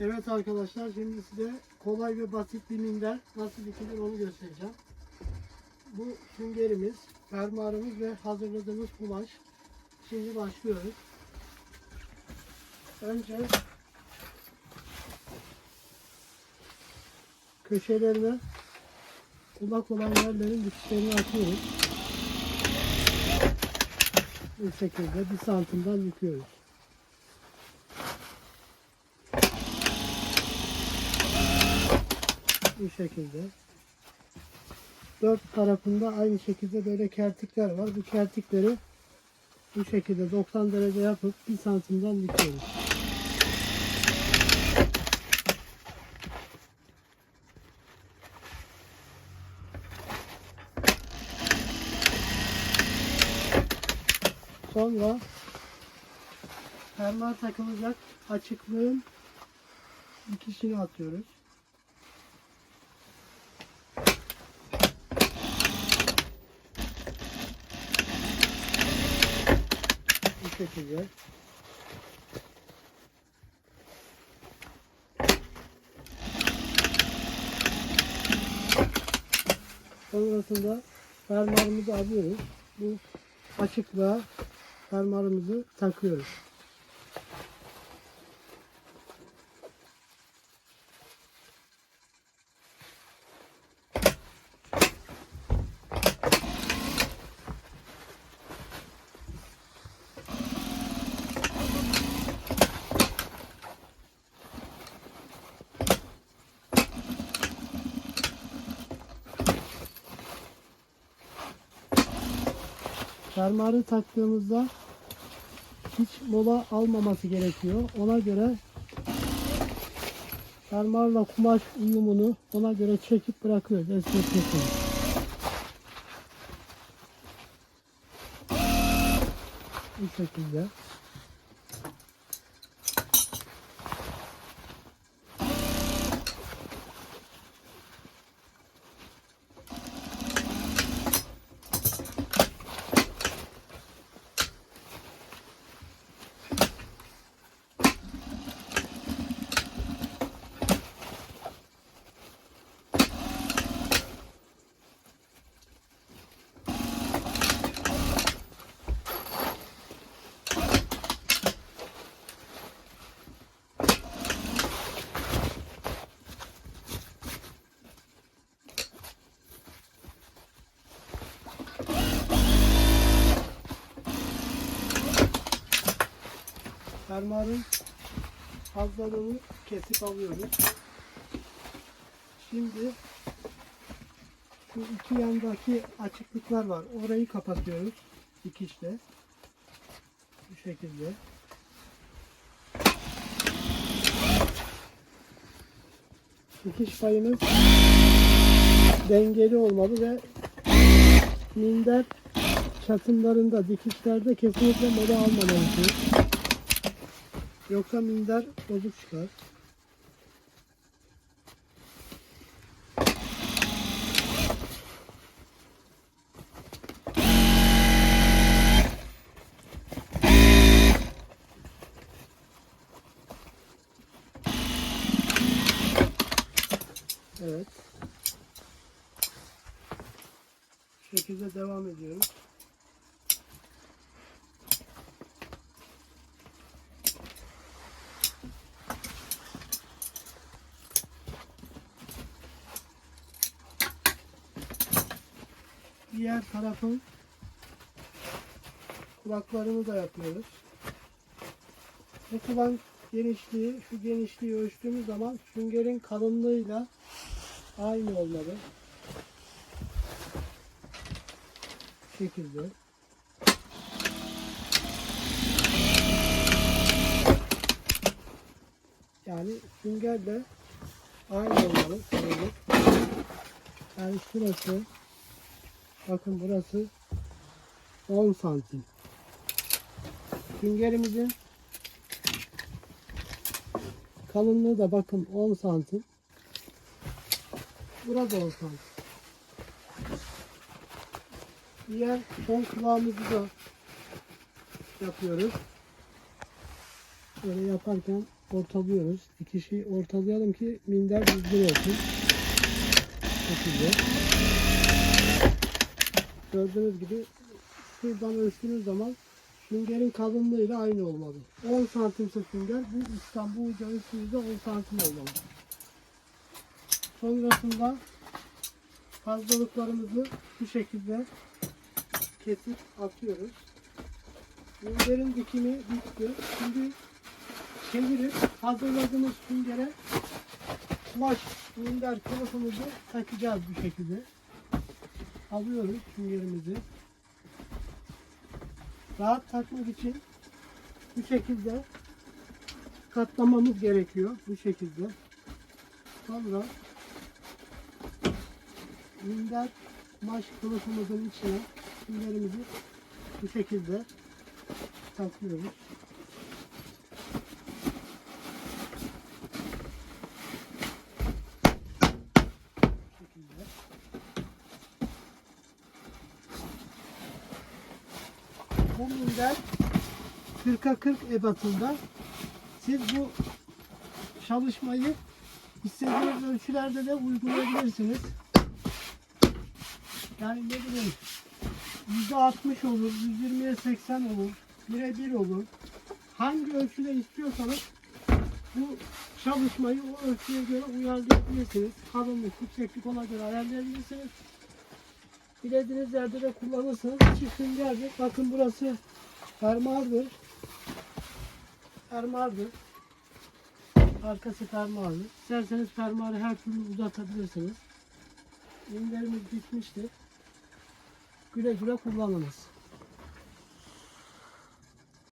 Evet arkadaşlar şimdi size kolay ve basit bir minder nasıl dikilir onu göstereceğim. Bu süngerimiz, fermuarımız ve hazırladığımız kumaş. Şimdi başlıyoruz. Önce köşelerine kulak olan yerlerin dikişlerini açıyoruz. Bu şekilde bir santimden yıkıyoruz. Bu şekilde. Dört tarafında aynı şekilde böyle kertikler var. Bu kertikleri bu şekilde 90 derece yapıp bir santimden yıkıyoruz. Sonra fermuar takılacak açıklığın dikişini atıyoruz. Bu şekilde. Sonrasında fermuarımızı alıyoruz. Bu açıklığa fermuarımızı takıyoruz. Fermuarı taktığımızda hiç mola almaması gerekiyor. Ona göre fermuarla kumaş uyumunu ona göre çekip bırakıyoruz. Esnetiyoruz. Bu şekilde. Fermuarın fazlalığını kesip alıyoruz. Şimdi şu iki yandaki açıklıklar var. Orayı kapatıyoruz dikişle. Bu şekilde. Dikiş payımız dengeli olmalı ve minder çatımlarında, dikişlerde kesinlikle mola almamalıyız. Yoksa minder bozuk çıkar. Evet. Şekilde devam ediyoruz. Diğer tarafın kulaklarını da yapıyoruz. Bu kulak genişliği, şu genişliği ölçtüğümüz zaman süngerin kalınlığıyla aynı olmalı. Şekilde. Yani süngerle aynı olmalı. Yani şurası Bakın burası 10 santim. Süngerimizin kalınlığı da bakın 10 santim. Burada 10 santim. Diğer son kulağımızı da yapıyoruz. Böyle yaparken ortalıyoruz. Dikişi ortalayalım ki minder düzgün olsun. Şekilde. Gördüğünüz gibi şuradan ölçtüğünüz zaman süngerin kalınlığıyla aynı olmalı. 10 santimse sünger bu üstten bu uca üstümüzde 10 santim olmalı. Sonrasında fazlalıklarımızı bu şekilde kesip atıyoruz. Süngerin dikimi bitti. Şimdi çevirip hazırladığımız süngere kumaş minder kılıfımızı takacağız bu şekilde. Alıyoruz süngerimizi. Rahat takmak için bu şekilde katlamamız gerekiyor. Bu şekilde. Sonra minder kumaş kılıfımızın içine süngerimizi bu şekilde takıyoruz. Bu şekilde. Bu minder 40'a 40 ebatında. Siz bu çalışmayı istediğiniz ölçülerde de uygulayabilirsiniz. Yani ne bileyim %60 olur, 120'ye 80 olur, 1'e 1 olur. Hangi ölçüde istiyorsanız bu çalışmayı o ölçüye göre uyarlayabilirsiniz. Kalınlık, yükseklik ona göre ayarlayabilirsiniz. Dilediğiniz yerde de kullanırsınız. İçi süngerdir. Bakın burası fermuardır. Fermuardır. Arkası fermuardır. İsterseniz fermuarı her türlü uzatabilirsiniz. Ürünlerimiz bitmiştir. Güle güle kullanınız.